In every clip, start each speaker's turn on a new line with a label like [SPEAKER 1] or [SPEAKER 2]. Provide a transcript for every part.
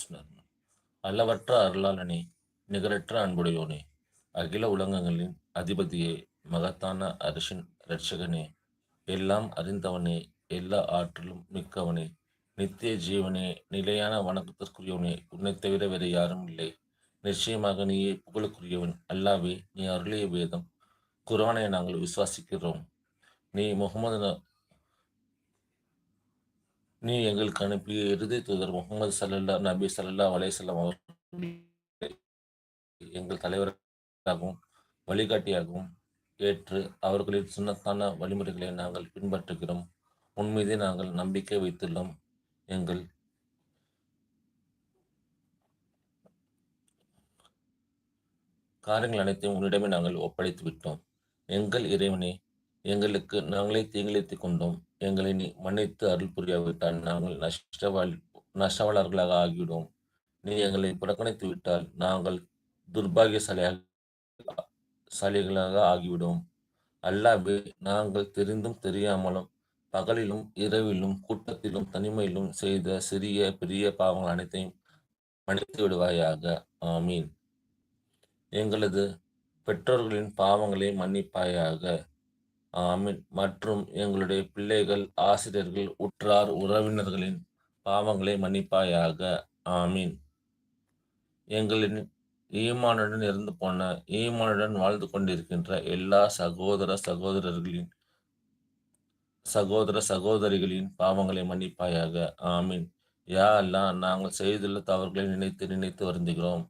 [SPEAKER 1] அல்லவற்ற அளவற்ற அருளாளனே நிகரற்ற அன்புடையோனே அகில உலகங்களின் அதிபதியே மகத்தான அரசின் இரட்சகனே எல்லாம் அறிந்தவனே எல்லா ஆற்றலும் மிக்கவனே நித்திய ஜீவனே நிலையான வணக்கத்திற்குரியவனே உன்னை தவிர வேறு யாரும் இல்லை. நிச்சயமாக நீயே புகழுக்குரியவன். அல்லாவே நீ அருளிய வேதம் குரானை நாங்கள் விசுவாசிக்கிறோம். நீ முகமது நீ எங்களுக்கு அனுப்பிய இறுதி தூதர் முகமது சல்லல்லா நபி சல்லல்லா அலைஹிஸ்ஸலாம் அவர்களை எங்கள் தலைவராகவும் வழிகாட்டியாகவும் ஏற்று அவர்களின் சின்னத்தான வழிமுறைகளை நாங்கள் பின்பற்றுகிறோம். உன்மீதே நாங்கள் நம்பிக்கை வைத்துள்ளோம். எங்கள் காரியங்கள் அனைத்தையும் உன்னிடமே நாங்கள் ஒப்படைத்து விட்டோம் எங்கள் இறைவனே எங்களுக்கு நாங்களே தீங்கிழைத்துக் கொண்டோம். எங்களை நீ மன்னித்து அருள் புரியாவிட்டால் நாங்கள் நஷ்டவாள் நஷ்டவாளர்களாக ஆகிவிடும் நீ எங்களை புறக்கணித்து விட்டால் நாங்கள் துர்பாகியசாலியாக சாலிகளாக ஆகிவிடும் அல்லாவே நாங்கள் தெரிந்தும் தெரியாமலும் பகலிலும் இரவிலும் கூட்டத்திலும் தனிமையிலும் செய்த சிறிய பெரிய பாவங்கள் அனைத்தையும் மன்னித்து விடுவாயாக. ஆமீன். எங்களது பெற்றோர்களின் பாவங்களை மன்னிப்பாயாக. ஆமீன். மற்றும் எங்களுடைய பிள்ளைகள் ஆசிரியர்கள் உற்றார் உறவினர்களின் பாவங்களை மன்னிப்பாயாக. ஆமீன். எங்களின் ஈமானுடன் இருந்து போன ஈமானுடன் வாழ்ந்து கொண்டிருக்கின்ற எல்லா சகோதர சகோதரர்களின் சகோதர சகோதரிகளின் பாவங்களை மன்னிப்பாயாக. ஆமீன். யா அல்லா நாங்கள் செய்துள்ள தவறுகளை நினைத்து நினைத்து வருந்துகிறோம்.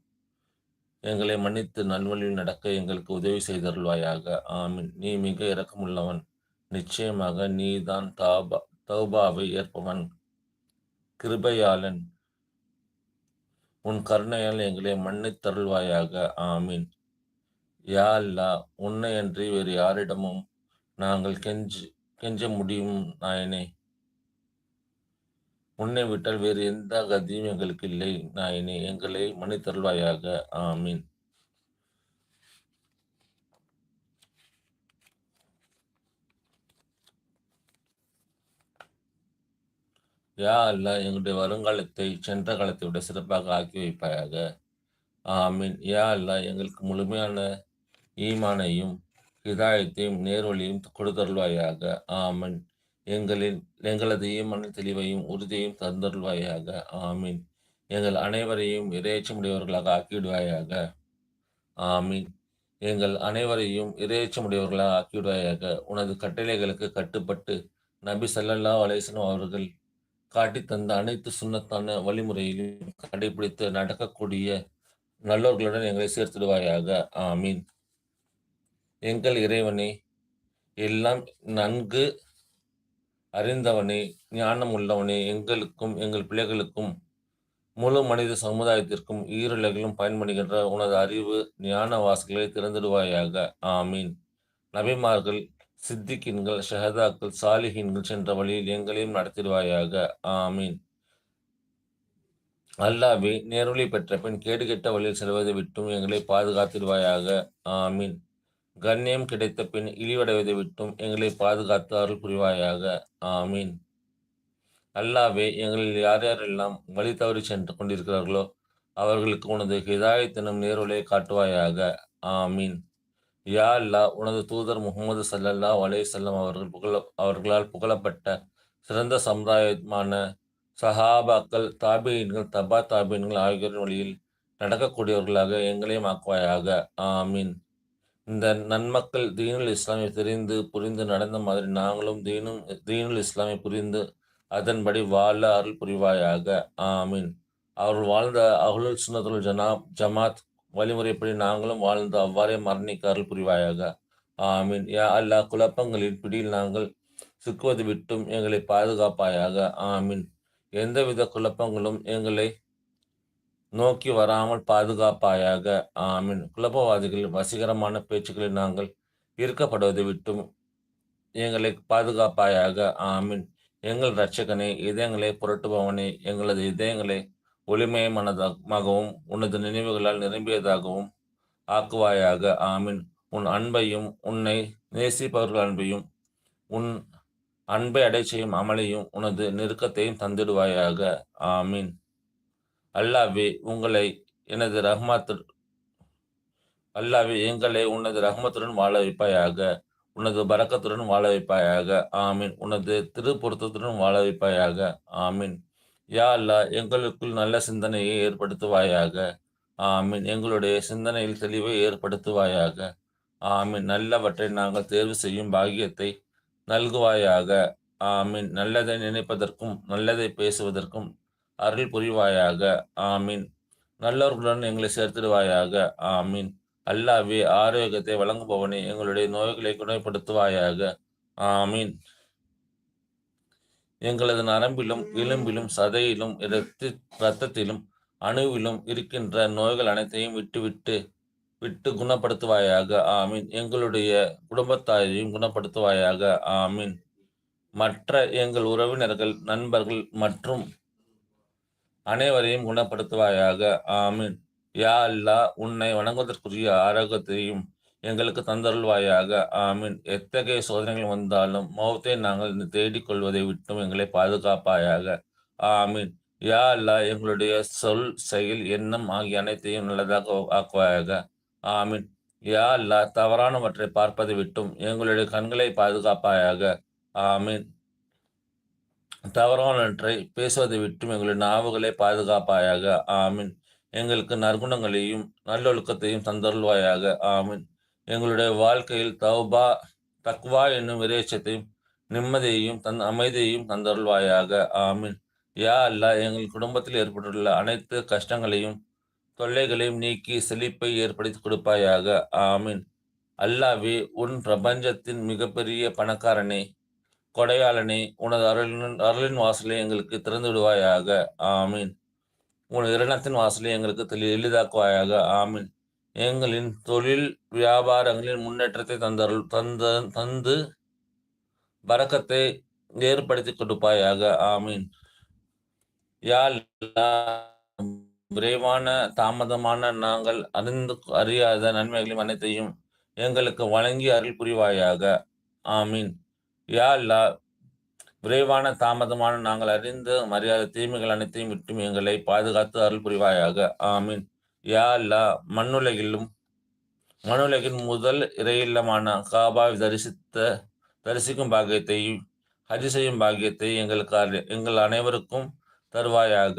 [SPEAKER 1] எங்களை மன்னித்து நல்வழியில் நடக்க எங்களுக்கு உதவி செய்தருள்வாயாக. ஆமீன். நீ மிக இரக்கமுள்ளவன். நிச்சயமாக நீதான் தாபா தௌபாவை ஏற்பவன். கிருபையாளன். உன் கருணையால் எங்களை மன்னித்தருள்வாயாக. ஆமீன். யா அல்லா உன்னை அன்றி வேறு யாரிடமும் நாங்கள் கெஞ்சு கெஞ்ச முடியும் நாயனே. உன்னை விட்டால் வேறு எந்த கதியும் எங்களுக்கு இல்லை. நாயனே எங்களை மன்னித்தருள்வாயாக. ஆமீன். யா அல்லாஹ் எங்களுடைய வருங்காலத்தை சென்ற காலத்தை விட சிறப்பாக ஆக்கி வைப்பாயாக. ஆமீன். யா அல்லாஹ் எங்களுக்கு முழுமையான ஈமானையும் இதாயத்தையும் நேர்வழியும் கொடுத்தருள்வாயாக. ஆமீன். எங்களின் எங்களது மன தெளிவையும் உறுதியையும் தந்தருள்வாயாக. ஆமீன். எங்கள் அனைவரையும் இறையச்சமுடையவர்களாக ஆக்கிவிடுவாயாக. ஆமீன். எங்கள் அனைவரையும் இறையச்சமுடையவர்களாக ஆக்கிவிடுவாயாக. உனது கட்டளைகளுக்கு கட்டுப்பட்டு நபி சல்லல்லா அலேசனும் அவர்கள் காட்டித் தந்த அனைத்து சுன்னத்தான வழிமுறையிலும் கடைபிடித்து நடக்கக்கூடிய நல்லோர்களுடன் எங்களை சேர்த்திடுவாயாக. ஆமீன். எங்கள் இறைவனே எல்லாம் நன்கு அறிந்தவனே ஞானம் உள்ளவனே எங்களுக்கும் எங்கள் பிள்ளைகளுக்கும் முழு மனித சமுதாயத்திற்கும் ஈருலகிலும் பயன்படுகின்ற உனது அறிவு ஞான வாசல்களை திறந்துடுவாயாக. ஆமீன். நபிமார்கள் சித்திகின்கள் ஷஹதாக்கள் சாலிஹின்கள் சென்ற வழியில் எங்களையும் நடத்திடுவாயாக. ஆமீன். அல்லாவே நேர்வழி பெற்ற பின் கேடுகெட்ட வழியில் செல்வதை விட்டும் எங்களை பாதுகாத்திடுவாயாக. ஆமீன். கண்ணியம் கிடைத்த பின் இழிவடைவதை விட்டும் எங்களை பாதுகாத்து அருள் புரிவாயாக. ஆமீன். அல்லாவே எங்களில் யார் யாரெல்லாம் வழி தவறி சென்று கொண்டிருக்கிறார்களோ அவர்களுக்கு உனது ஹிதாயத்தினும் நேர்வழியை காட்டுவாயாக. ஆமீன். யா அல்லாஹ் உனது தூதர் முகமது சல்லல்லா அலே செல்லம் அவர்கள் புகழ அவர்களால் புகழப்பட்ட சிறந்த சமுதாயமான சஹாபாக்கள் தாபீன்கள் தபா தாபீன்கள் ஆகியோரின் வழியில் நடக்கக்கூடியவர்களாக எங்களையும் ஆக்குவாயாக. ஆமீன். இந்த நன்மக்கள் தீனுல் இஸ்லாமை தெரிந்து புரிந்து நடந்த மாதிரி நாங்களும் தீனும் தீனுல் இஸ்லாமை புரிந்து அதன்படி வாழ அருள் புரிவாயாக. ஆமீன். அவர்கள் வாழ்ந்த அஹ்லுல் சுனத்துல் ஜனா ஜமாத் வழிமுறைப்படி நாங்களும் வாழ்ந்து அவ்வாறே மரணிக்க அருள் புரிவாயாக. ஆமீன். யா அல்லா குழப்பங்களின் பிடியில் நாங்கள் சிக்குவது விட்டும் எங்களை பாதுகாப்பாயாக. ஆமீன். எந்தவித குழப்பங்களும் எங்களை நோக்கி வராமல் பாதுகாப்பாயாக. ஆமீன். குழப்பவாதிகள் வசீகரமான பேச்சுக்களில் நாங்கள் ஈர்க்கப்படுவதை விட்டும் எங்களை பாதுகாப்பாயாக. ஆமீன். எங்கள் இரட்சகனே இதயங்களை புரட்டுபவனே எங்களது இதயங்களை ஒளிமயமானதாகவும் உனது நினைவுகளால் நிரம்பியதாகவும் ஆக்குவாயாக. ஆமீன். உன் அன்பையும் உன்னை நேசிப்பவர்கள் அன்பையும் உன் அன்பை அடை செய்யும் அமலையும் உனது நெருக்கத்தையும் தந்திடுவாயாக. ஆமீன். அல்லாவே உங்களை எனது ரஹ்மாத்து அல்லாவே எங்களை உனது ரஹ்மத்துடன் வாழ வைப்பாயாக. உனது பரக்கத்துடன் வாழ வைப்பாயாக. ஆமீன். உனது திருப்பொருத்தத்துடன் வாழ வைப்பாயாக. ஆமீன். யா அல்லா எங்களுக்குள் நல்ல சிந்தனையை ஏற்படுத்துவாயாக. ஆமீன். எங்களுடைய சிந்தனையில் தெளிவை ஏற்படுத்துவாயாக. ஆமீன். நல்லவற்றை நாங்கள் தேர்வு செய்யும் பாக்கியத்தை நல்குவாயாக. ஆமீன். நல்லதை நினைப்பதற்கும் நல்லதை பேசுவதற்கும் அருள் புரிவாயாக. ஆமீன். நல்லவர்களுடன் எங்களை சேர்த்திடுவாயாக. ஆமீன். அல்லாவே ஆரோக்கியத்தை வழங்குபவனே எங்களுடைய நோய்களை குணப்படுத்துவாயாக. ஆமீன். எங்களது நரம்பிலும் எலும்பிலும் சதையிலும் இரத்த இரத்தத்திலும் அணுவிலும் இருக்கின்ற நோய்கள் அனைத்தையும் விட்டுவிட்டு விட்டு குணப்படுத்துவாயாக. ஆமீன். எங்களுடைய குடும்பத்தாரையும் குணப்படுத்துவாயாக. ஆமீன். மற்ற எங்கள் உறவினர்கள் நண்பர்கள் மற்றும் அனைவரையும் குணப்படுத்துவாயாக. ஆமீன். யா அல்லா உன்னை வணங்குவதற்குரிய ஆரோக்கியத்தையும் எங்களுக்கு தந்தருள்வாயாக. ஆமீன். எத்தகைய சோதனைகள் வந்தாலும் மௌத்தை நாங்கள் தேடிக் கொள்வதை விட்டும் எங்களை பாதுகாப்பாயாக. ஆமீன். யா அல்லா எங்களுடைய சொல் செயல் எண்ணம் ஆகிய அனைத்தையும் நல்லதாக ஆக்குவாயாக. ஆமீன். யா அல்லா தவறானவற்றை பார்ப்பதை விட்டும் எங்களுடைய கண்களை பாதுகாப்பாயாக. ஆமீன். தவறானவற்றை பேசுவதை விட்டும் எங்களின் நாவுகளை பாதுகாப்பாயாக. ஆமீன். எங்களுக்கு நற்குணங்களையும் நல்லொழுக்கத்தையும் தந்தருள்வாயாக. ஆமீன். எங்களுடைய வாழ்க்கையில் தௌபா தக்வா என்னும் விரேச்சத்தையும் நிம்மதியையும் தன் அமைதியையும் தந்தருள்வாயாக. ஆமீன். யா அல்லா எங்கள் குடும்பத்தில் ஏற்பட்டுள்ள அனைத்து கஷ்டங்களையும் தொல்லைகளையும் நீக்கி செழிப்பை ஏற்படுத்தி கொடுப்பாயாக. ஆமீன். அல்லாவே உன் பிரபஞ்சத்தின் மிகப்பெரிய பணக்காரனே கொடையாளனே உனது அருளின் அருளின் வாசலை எங்களுக்கு திறந்து விடுவாயாக ஆமீன். உனது இரணத்தின் வாசலை எங்களுக்கு தெளி எளிதாக்குவாயாக. ஆமீன். எங்களின் தொழில் வியாபாரங்களின் முன்னேற்றத்தை தந்தருள் தந்த தந்து பறக்கத்தை ஏற்படுத்தி கொடுப்பாயாக. ஆமீன். யாழ் விரைவான தாமதமான நாங்கள் அறிந்து அறியாத நன்மைகளையும் அனைத்தையும் எங்களுக்கு வழங்கி அருள் புரிவாயாக. ஆமீன். யா அல்லா விரைவான தாமதமான நாங்கள் அறிந்து மரியாதை தீமைகள் அனைத்தையும் விட்டும் எங்களை பாதுகாத்து அருள் புரிவாயாக. ஆமீன். யா அல்லா மண்ணுலகிலும் மண்ணுலகின் முதல் இறையில்லமான காபா தரிசித்த தரிசிக்கும் பாக்கியத்தையும் ஹஜ் செய்யும் பாக்கியத்தை எங்களுக்கு எங்கள் அனைவருக்கும் தருவாயாக.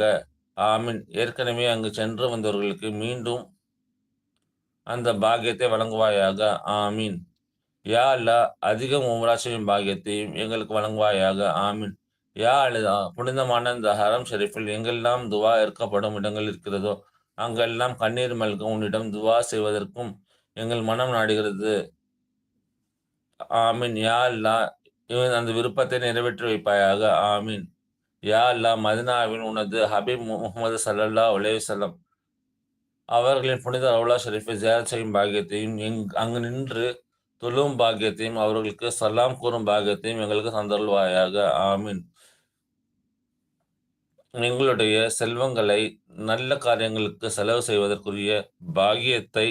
[SPEAKER 1] ஆமீன். ஏற்கனவே அங்கு சென்று வந்தவர்களுக்கு மீண்டும் அந்த பாக்கியத்தை வழங்குவாயாக. ஆமீன். யா அல்லா அதிகம் உமராசையும் பாகியத்தையும் எங்களுக்கு வழங்குவாயாக ஆமீன். யா அழுதா புனிதமான இந்த ஹரம் ஷெரீஃபில் எங்கெல்லாம் துவா இருக்கப்படும் இடங்கள் இருக்கிறதோ அங்கெல்லாம் கண்ணீர் மல்க உன்னிடம் துவா செய்வதற்கும் எங்கள் மனம் நாடுகிறது. ஆமீன். யா அல்லா இவன் அந்த விருப்பத்தை நிறைவேற்றி வைப்பாயாக ஆமீன். யா அல்லா மதினாவின் உனது ஹபீப் முகமது சல்லல்லா உலேசல்லம் அவர்களின் புனித அவுலா ஷெரீஃபை ஜேர் செய்யும் பாகியத்தையும் எங் அங்கு நின்று தொழும் பாக்கியத்தையும் அவர்களுக்கு சலாம் கூறும் பாக்கியத்தையும் எங்களுக்கு தந்தருள்வாயாக. ஆமீன். எங்களுடைய செல்வங்களை நல்ல காரியங்களுக்கு செலவு செய்வதற்குரிய பாகியத்தை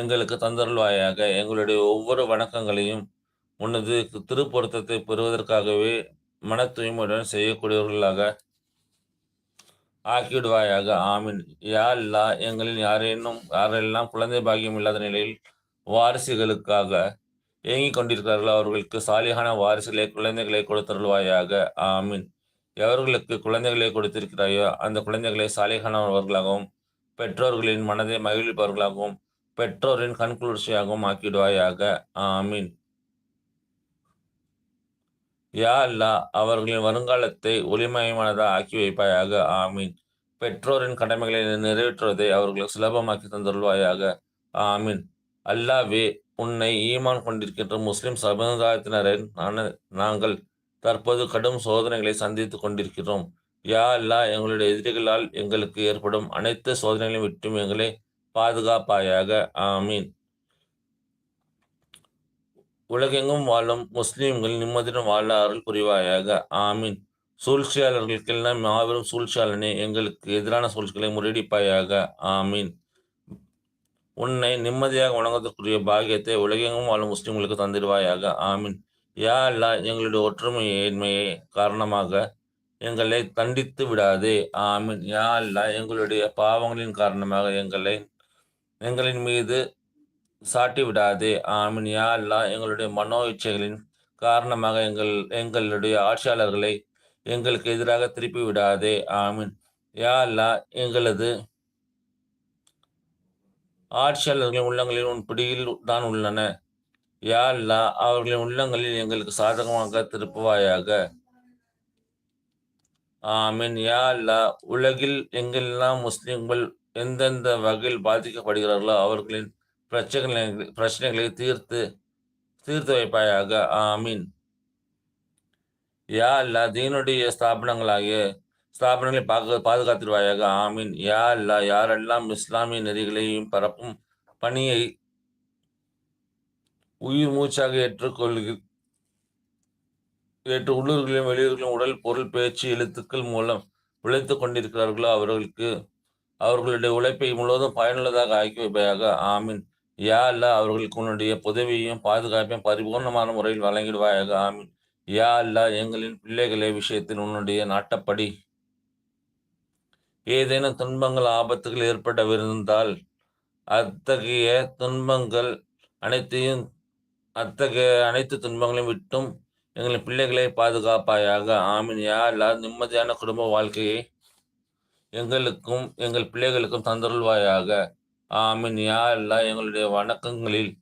[SPEAKER 1] எங்களுக்கு தந்தருள்வாயாக. எங்களுடைய ஒவ்வொரு வணக்கங்களையும் உனது திருப்பொருத்தத்தை பெறுவதற்காகவே மன தூய்மையுடன் செய்யக்கூடியவர்களாக ஆக்கிவிடுவாயாக. ஆமீன். யா இல்லா? எங்களில் யாரேனும் யாரெல்லாம் குழந்தை பாகியம் இல்லாத நிலையில் வாரிசுகளுக்காக ஏங்கிக் கொண்டிருக்கிறார்கள். அவர்களுக்கு சாலியான வாரிசுகளை குழந்தைகளை கொடுத்தருள்வாயாக. ஆமீன். எவர்களுக்கு குழந்தைகளை கொடுத்திருக்கிறாயோ அந்த குழந்தைகளை சாலிகானவர்களாகவும் பெற்றோர்களின் மனதை மகிழ்ப்பவர்களாகவும் பெற்றோரின் கண்குளிர்ச்சியாகவும் ஆக்கிடுவாயாக. ஆமீன். யா அல்லா அவர்களின் வருங்காலத்தை ஒளிமயமானதாக ஆக்கி வைப்பாயாக. ஆமீன். பெற்றோரின் கடமைகளை நிறைவேற்றுவதை அவர்களுக்கு சுலபமாக்கி தந்துள்வாயாக ஆமீன். அல்லாவே உன்னை ஈமான் கொண்டிருக்கின்ற முஸ்லிம் சமுதாயத்தினரை நாங்கள் தற்போது கடும் சோதனைகளை சந்தித்துக் கொண்டிருக்கிறோம். யா அல்லா எங்களுடைய எதிரிகளால் எங்களுக்கு ஏற்படும் அனைத்து சோதனைகளையும் விட்டும் எங்களை பாதுகாப்பாயாக. ஆமீன். உலகெங்கும் வாழும் முஸ்லீம்கள் நிம்மதியுடன் வாழ அருள் புரிவாயாக. ஆமீன். சூழ்ச்சியாளர்களுக்கெல்லாம் மாபெரும் சூழ்ச்சியாளனே எங்களுக்கு எதிரான சூழ்ச்சிகளை முறியடிப்பாயாக. ஆமீன். உன்னை நிம்மதியாக வணங்குவதற்குரிய பாகியத்தை உலகெங்கும் வாழும் முஸ்லிம்களுக்கு தந்திடுவாயாக. ஆமீன். யா அல்லா எங்களுடைய ஒற்றுமையின்மையை காரணமாக எங்களை தண்டித்து விடாதே. ஆமீன். யா அல்லா எங்களுடைய பாவங்களின் காரணமாக எங்களை எங்களின் மீது சாட்டி விடாதே. ஆமீன். யா அல்லா எங்களுடைய மனோ இச்சைகளின் காரணமாக எங்கள் எங்களுடைய ஆட்சியாளர்களை எங்களுக்கு எதிராக திருப்பி விடாதே. ஆமீன். யா அல்லா எங்களது ஆட்சியாளர்களின் உள்ளங்களில் உன் பிடியில் தான் உள்ளன. யா அல்லாஹ் அவர்களின் உள்ளங்களில் எங்களுக்கு சாதகமாக திருப்புவாயாக. ஆமீன். யா அல்லாஹ் உலகில் எங்கெல்லாம் முஸ்லிம்கள் எந்தெந்த வகையில் பாதிக்கப்படுகிறார்களோ அவர்களின் பிரச்சனைகளை பிரச்சனைகளை தீர்த்து தீர்த்து வைப்பாயாக. ஆமீன். யா அல்லாஹ் தீனுடைய ஸ்தாபனங்களாகிய ஸ்தாபனங்களை பாக பாதுகாத்திருவாயாக ஆமீன். யா அல்லா யாரெல்லாம் இஸ்லாமிய நெறிகளையும் பரப்பும் பணியை உயிர் மூச்சாக ஏற்றுக்கொள்கிற ஏற்று உள்ளூர்களிலும் வெளியூர்களிலும் உடல் பொருள் பேச்சு எழுத்துக்கள் மூலம் உழைத்து கொண்டிருக்கிறார்களோ அவர்களுக்கு அவர்களுடைய உழைப்பை முழுவதும் பயனுள்ளதாக ஆக்கி வைப்பதாக. ஆமீன். யா அல்லா அவர்களுக்கு உன்னுடைய உதவியையும் பாதுகாப்பையும் பரிபூர்ணமான முறையில் வழங்கிடுவாயாக. ஆமீன். யா அல்லா எங்களின் பிள்ளைகளே விஷயத்தில் உன்னுடைய நாட்டப்படி ஏதேனும் துன்பங்கள் ஆபத்துகள் ஏற்படவிருந்தால் அத்தகைய துன்பங்கள் அனைத்தையும் அத்தகைய அனைத்து துன்பங்களையும் விட்டும் எங்களின் பிள்ளைகளை பாதுகாப்பாயாக. ஆமீன். யா நிம்மதியான குடும்ப வாழ்க்கையை எங்களுக்கும் எங்கள் பிள்ளைகளுக்கும் தந்தருள்வாயாக. ஆமீன். யா அல்லா எங்களுடைய வணக்கங்களில்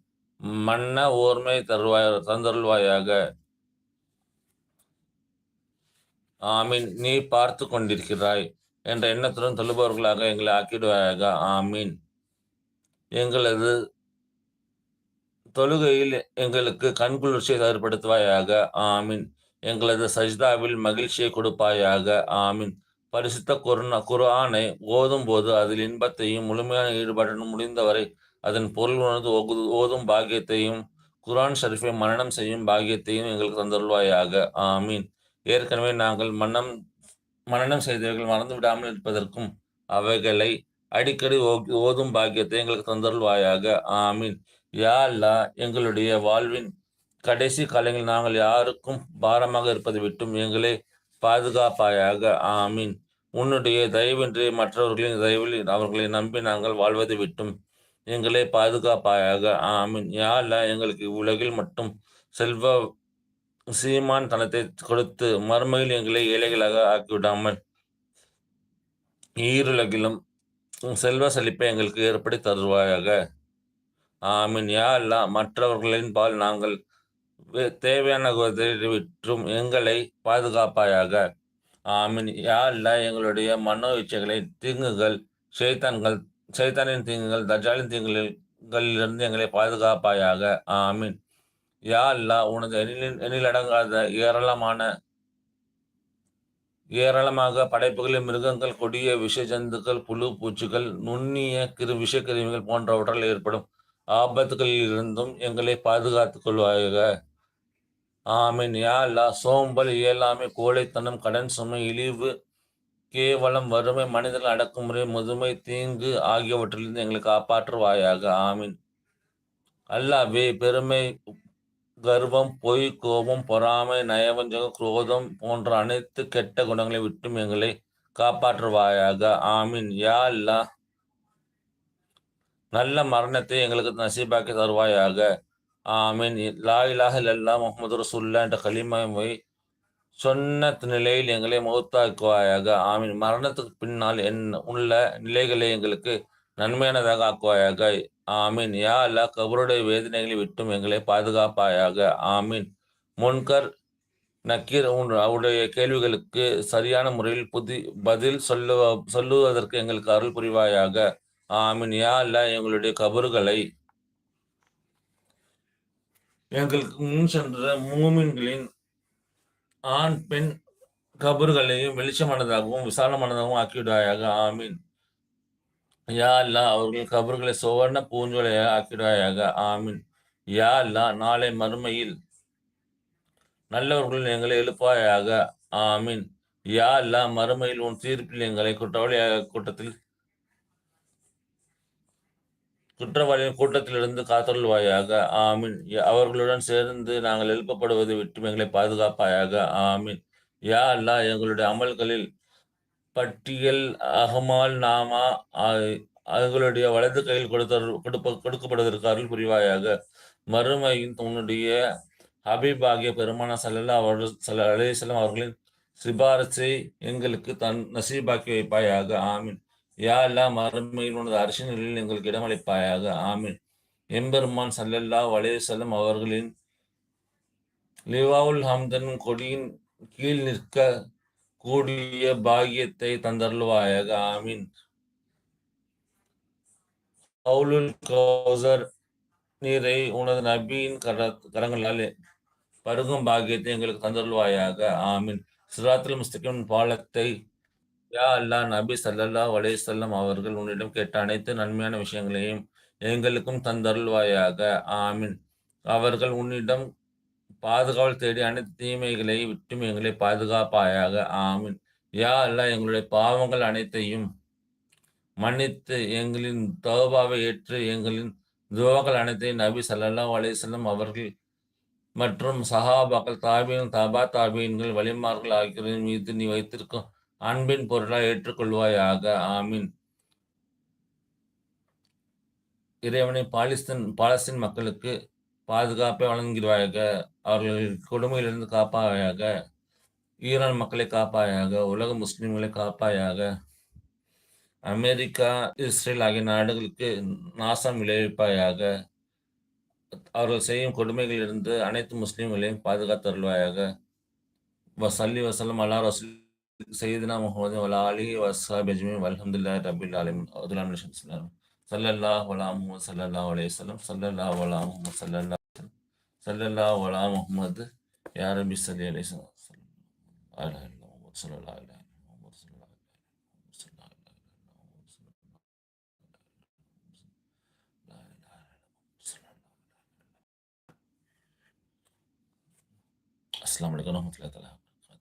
[SPEAKER 1] மன்ன ஓர்மை தருவாய் தந்தருள்வாயாக. ஆமீன். நீ பார்த்து கொண்டிருக்கிறாய். என்ற எண்ணத்துடன் தொழுபவர்களாக எங்களை ஆக்கிடுவாயாக. ஆமீன். எங்களது தொழுகையில் எங்களுக்கு கண்குளிர்ச்சியை ஏற்படுத்துவாயாக ஆமீன். எங்களது சஜ்தாவில் மகிழ்ச்சியை கொடுப்பாயாக. ஆமீன். பரிசுத்த குர்ன குர்ஆனை ஓதும் போது அதில் இன்பத்தையும் முழுமையான ஈடுபாட்டுடன் முடிந்தவரை அதன் பொருள் உணர்ந்து ஓதும் பாக்கியத்தையும் குரான் ஷரீஃபை மரணம் செய்யும் பாக்கியத்தையும் எங்களுக்கு தந்துள்வாயாக ஆமீன். ஏற்கனவே நாங்கள் மன்னம் மனநம் செய்தவர்கள் மறந்து விடாமல் இருப்பதற்கும் அவைகளை அடிக்கடி ஓதும் பாக்கியத்தை எங்களுக்கு தந்தருள்வாயாக. ஆமீன். யா அல்லா எங்களுடைய வாழ்வின் கடைசி காலங்களில் நாங்கள் யாருக்கும் பாரமாக இருப்பதை விட்டும் எங்களை பாதுகாப்பாயாக. ஆமீன். உன்னுடைய தயவின்றி மற்றவர்களின் தயவில் அவர்களை நம்பி நாங்கள் வாழ்வதை விட்டும் எங்களை பாதுகாப்பாயாக. ஆமீன். யா அல்லா எங்களுக்கு உலகில் மட்டும் செல்வ சீமான் தனத்தை கொடுத்து மறுமையில் எங்களை ஏழைகளாக ஆக்கிவிடாமல் ஈருலகிலும் செல்வ செழிப்பை எங்களுக்கு ஏற்படி தருவாயாக. ஆமீன். யா அல்லா மற்றவர்களின் பால் நாங்கள் தேவையான விற்றும் எங்களை பாதுகாப்பாயாக. ஆமீன். யா அல்லா எங்களுடைய மனோ இச்சைகளை தீங்குகள் சைத்தான்கள் சைத்தானின் தீங்குகள் தஜாலின் தீங்குகளிலிருந்து எங்களை பாதுகாப்பாயாக. ஆமீன். யா அல்லா உனது எண்ணில் எண்ணிலடங்காத ஏராளமான ஏராளமாக படைப்புகளில் மிருகங்கள் கொடிய விஷ ஜந்துக்கள் புழு பூச்சிகள் நுண்ணிய கிரு விஷக்கிருமிகள் போன்றவற்றால் ஏற்படும் ஆபத்துகளில் இருந்தும் எங்களை பாதுகாத்துக் கொள்வாயாக. ஆமீன். யா அல்லா சோம்பல் இயலாமை கோழைத்தனம் கடன் சுமை இழிவு கேவலம் வறுமை மனிதர்கள் அடக்குமுறை முதுமை தீங்கு ஆகியவற்றிலிருந்து எங்களை காப்பாற்றுவாயாக. ஆமீன். அல்லாவே பெருமை கர்வம் பொய் கோபம் பொறாமை நயவஞ்சகம் குரோதம் போன்ற அனைத்து கெட்ட குணங்களை விட்டும் எங்களை காப்பாற்றுவாயாக. ஆமீன். யா இல்லா நல்ல மரணத்தை எங்களுக்கு நசீபாக்கி தருவாயாக. ஆமீன். லா இலாக இல்லல்லா முகமது ரசூல்லா என்ற களிமாவை சொன்ன நிலையில் எங்களை மௌத்தாக்குவாயாக. ஆமீன். மரணத்துக்கு பின்னால் என் உள்ள நிலைகளை எங்களுக்கு நன்மையானதாக ஆக்குவாயாக. ஆமீன். யா அல்லா கபருடைய வேதனைகளை விட்டும் எங்களை பாதுகாப்பாயாக. ஆமீன். முன்கர் நக்கீர் அவருடைய கேள்விகளுக்கு சரியான முறையில் புதி பதில் சொல்லுவ சொல்லுவதற்கு எங்களுக்கு அருள் புரிவாயாக. ஆமீன். யா அல்ல எங்களுடைய கபறுகளை எங்களுக்கு முன் சென்ற மூமின்களின் ஆண் பெண் கபறுகளையும் வெளிச்சமானதாகவும் விசாலமானதாகவும் ஆக்கிவிடாயாக ஆமீன். யா அல்லா அவர்கள் கபர்களை சுவர்ண பூஞ்சோலையாக ஆக்கிடுவாயாக ஆமீன். யா அல்லா நாளை மறுமையில் நல்லவர்கள் எங்களை எழுப்பாயாக ஆமீன். யா அல்லா மறுமையில் உன் தீர்ப்பில் எங்களை குற்றவாளியாக கூட்டத்தில் குற்றவாளியின் கூட்டத்திலிருந்து காத்தொள்வாயாக ஆமீன். அவர்களுடன் சேர்ந்து நாங்கள் எழுப்பப்படுவதை விட்டு எங்களை பாதுகாப்பாயாக. ஆமீன். யா அல்லா எங்களுடைய அமல்களில் பட்டியல் அகமால் நாமா அவர்களுடைய வலது கையில் கொடுத்த கொடுப்ப கொடுக்கப்படுவதற்கு அருள் புரிவாயாக. மறுமையின் உன்னுடைய ஹபீபாகிய பெருமான சல்லல்லா அவர்கள் சல்ல அலேசலம் அவர்களின் சிபாரசை எங்களுக்கு தன் நசீபாக்கி வைப்பாயாக. ஆமீன். யா அல்லா மறுமையில் உனது அரசியலில் எங்களுக்கு இடமளிப்பாயாக ஆமீன். எம்பெருமான் சல்லல்லா அலேசல்லம் அவர்களின் லிவாவுல் ஹம்தன் கொடியின் கீழ் நிற்க கூடிய பாகியத்தை தந்தருள்வாயாக. ஆமீன். பவுலுல் கௌசர் நீரை உனது நபியின் கர கரங்களால் பருகும் பாகியத்தை எங்களுக்கு தந்தருள்வாயாக. ஆமீன். சிராத்தில் முஸ்தகிம் பாலத்தை யா அல்லா நபி சல்லல்லா செல்லம் அவர்கள் உன்னிடம் கேட்ட அனைத்து நன்மையான விஷயங்களையும் எங்களுக்கும் தந்தருள்வாயாக. ஆமீன். அவர்கள் உன்னிடம் பாதுகாவல் தேடி அனைத்து தீமைகளை விட்டும் எங்களை பாதுகாப்பாயாக. ஆமீன். யா அல்லா எங்களுடைய பாவங்கள் அனைத்தையும் மன்னித்து எங்களின் தௌபாவை ஏற்று எங்களின் துவாக்கள் அனைத்தையும் நபி சல்லா அலிசல்லம் அவர்கள் மற்றும் சஹாபாக்கள் தாபீன் தபா தாபியன்கள் வலிமார்கள் ஆகியோரின் மீது நீ வைத்திருக்கும் அன்பின் பொருளாக ஏற்றுக்கொள்வாயாக. ஆமீன். இறைவனை பாலிஸ்தீன் பாலஸ்தீன் மக்களுக்கு பாதுகாப்பை வழங்குவாயாக. அவர்கள் கொடுமையிலிருந்து காப்பாயாக ஈரான் மக்களை காப்பாயாக உலக முஸ்லிம்களை காப்பாயாக அமெரிக்கா இஸ்ரேல் ஆகிய நாடுகளுக்கு நாசம் விளைவிப்பாயாக அவர்கள் செய்யும் கொடுமைகளிலிருந்து அனைத்து முஸ்லீம்களையும் பாதுகாத்தருள்வாயாக வசல்லி வசலம் அல்லா ரசூல் சையதுனா முகமது வலா அலி வசா பெஜ்மி வல்ஹம்துல்லா ரபில் அலிம் அதுலாம் சல்லல்லா வலா அலையம் சல்லல்லா வலாம் சல்லல்லா صلى الله على محمد يا ربي صلي عليه الله عليه محمد صلى الله عليه الله الله الله السلام عليكم ورحمة الله تعالى.